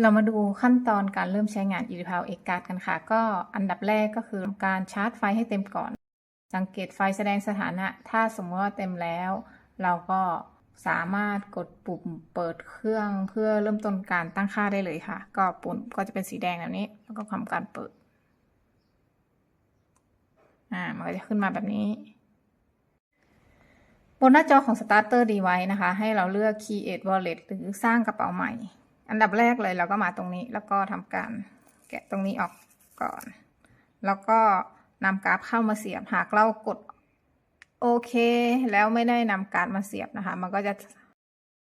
เรามาดูขั้นตอนการเริ่มใช้งาน e d p a l X Card กันค่ะ ก็อันดับแรกก็คือการชาร์จไฟให้เต็มก่อน สังเกตไฟแสดงสถานะ ถ้าสมมติว่าเต็มแล้ว เราก็สามารถกดปุ่มเปิดเครื่องเพื่อเริ่มต้นการตั้งค่าได้เลยค่ะ ก็ปุ่มก็จะเป็นสีแดงแบบนี้ แล้วก็ทำการเปิด อ่า มันก็จะขึ้นมาแบบนี้ บนหน้าจอของ Starter Device นะคะ ให้เราเลือก Create Wallet หรือสร้างกระเป๋าใหม่ อันดับแรกเลยเราก็มาตรงนี้แล้วก็ทำการแกะตรงนี้ออกก่อน แล้วก็นำกราฟเข้ามาเสียบหากเรากดโอเค แล้วไม่ได้นำการ์ดมาเสียบนะคะ มันก็จะ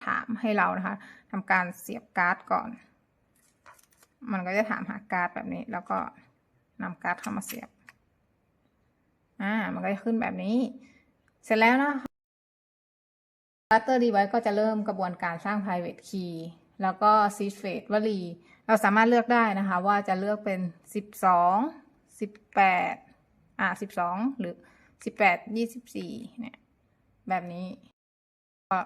ถามให้เรานะคะทำการเสียบการ์ดก่อน มันก็จะถามหาการ์ดแบบนี้ แล้วก็นำการ์ดเข้ามาเสียบ อ่า มันก็จะขึ้นแบบนี้ เสร็จแล้วนะคะ Starter Device ก็จะเริ่มกระบวนการสร้าง private key แล้วก็ seed phase วลี เราสามารถเลือกได้นะคะ ว่าจะเลือกเป็นสิบสองสิบแปดอ่าสิบสองหรือสิบแปดยี่สิบสี่เนี่ย แบบนี้ก็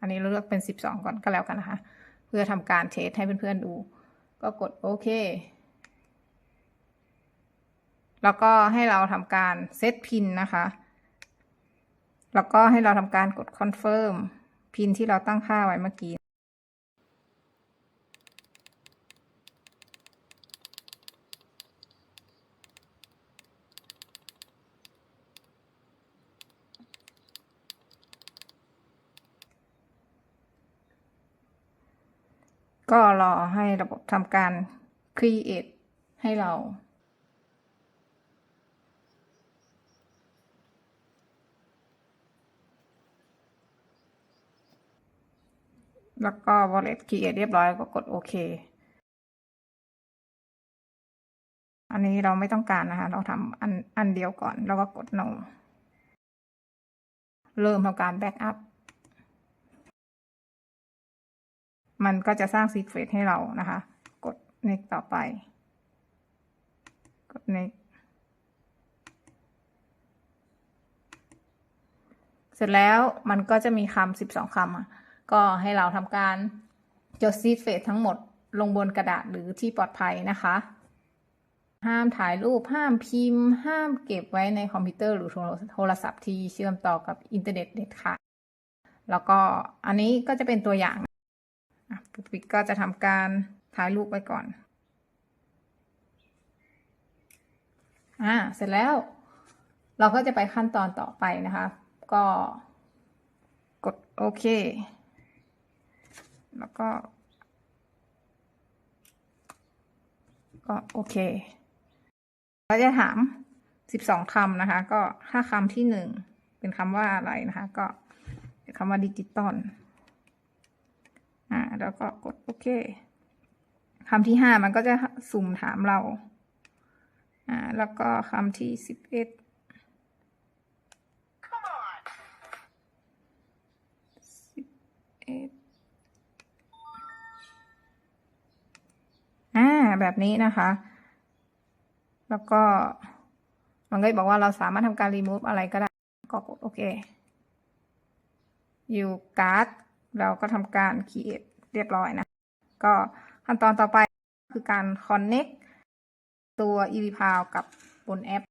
อันนี้เราเลือกเป็นสิบสองก่อนก็แล้วกันนะคะ เพื่อทำการเทสให้เพื่อนๆดู ก็กดโอเค แล้วก็ให้เราทำการเซตพินนะคะ แล้วก็ให้เราทำการกดคอนเฟิร์มพินที่เราตั้งค่าไว้เมื่อกี้ ก็รอให้ระบบทำการ create ให้เรา แล้วก็ wallet create เรียบร้อยก็กดโอเค อันนี้เราไม่ต้องการนะคะ เราทำอันอันเดียวก่อน แล้วก็กด no เริ่มทำการ backup มันก็จะสร้าง secret ให้เรานะคะ กด next ต่อไป กด next เสร็จแล้วมันก็จะมีคำสิบสองคำก็ให้เราทำการจดซีดเฟสทั้งหมดลงบนกระดาษหรือที่ปลอดภัยนะคะ ห้ามถ่ายรูปห้ามพิมพ์ ห้ามเก็บไว้ในคอมพิวเตอร์หรือโทรศัพท์ที่เชื่อมต่อกับอินเทอร์เน็ตเด็ดขาดแล้วก็อันนี้ก็จะเป็นตัวอย่าง ปุ๊กปิ๊กก็จะทำการถ่ายรูปไว้ก่อน อ่า เสร็จแล้ว เราก็จะไปขั้นตอนต่อไปนะคะ ก็กดโอเค แล้วก็ ก็โอเคก็จะถามสิบสองคำนะคะ ก็ถ้าคำที่หนึ่งเป็นคำว่าอะไรนะคะ ก็คำว่าดิจิตอล อ่า แล้วก็กดโอเคคำที่ห้ามันก็จะสุ่มถามเรา อ่า แล้วก็คำที่สิบเอ็ดเอ็ดอ่า แบบนี้นะคะ แล้วก็ มันก็บอกว่าเราสามารถทำการ remove อะไรก็ได้ ก็กดโอเค อยู่การ์ด เราก็ทำการ create เรียบร้อยนะ ก็ขั้นตอนต่อไปคือการ connect ตัว e v p a l กับบนแอป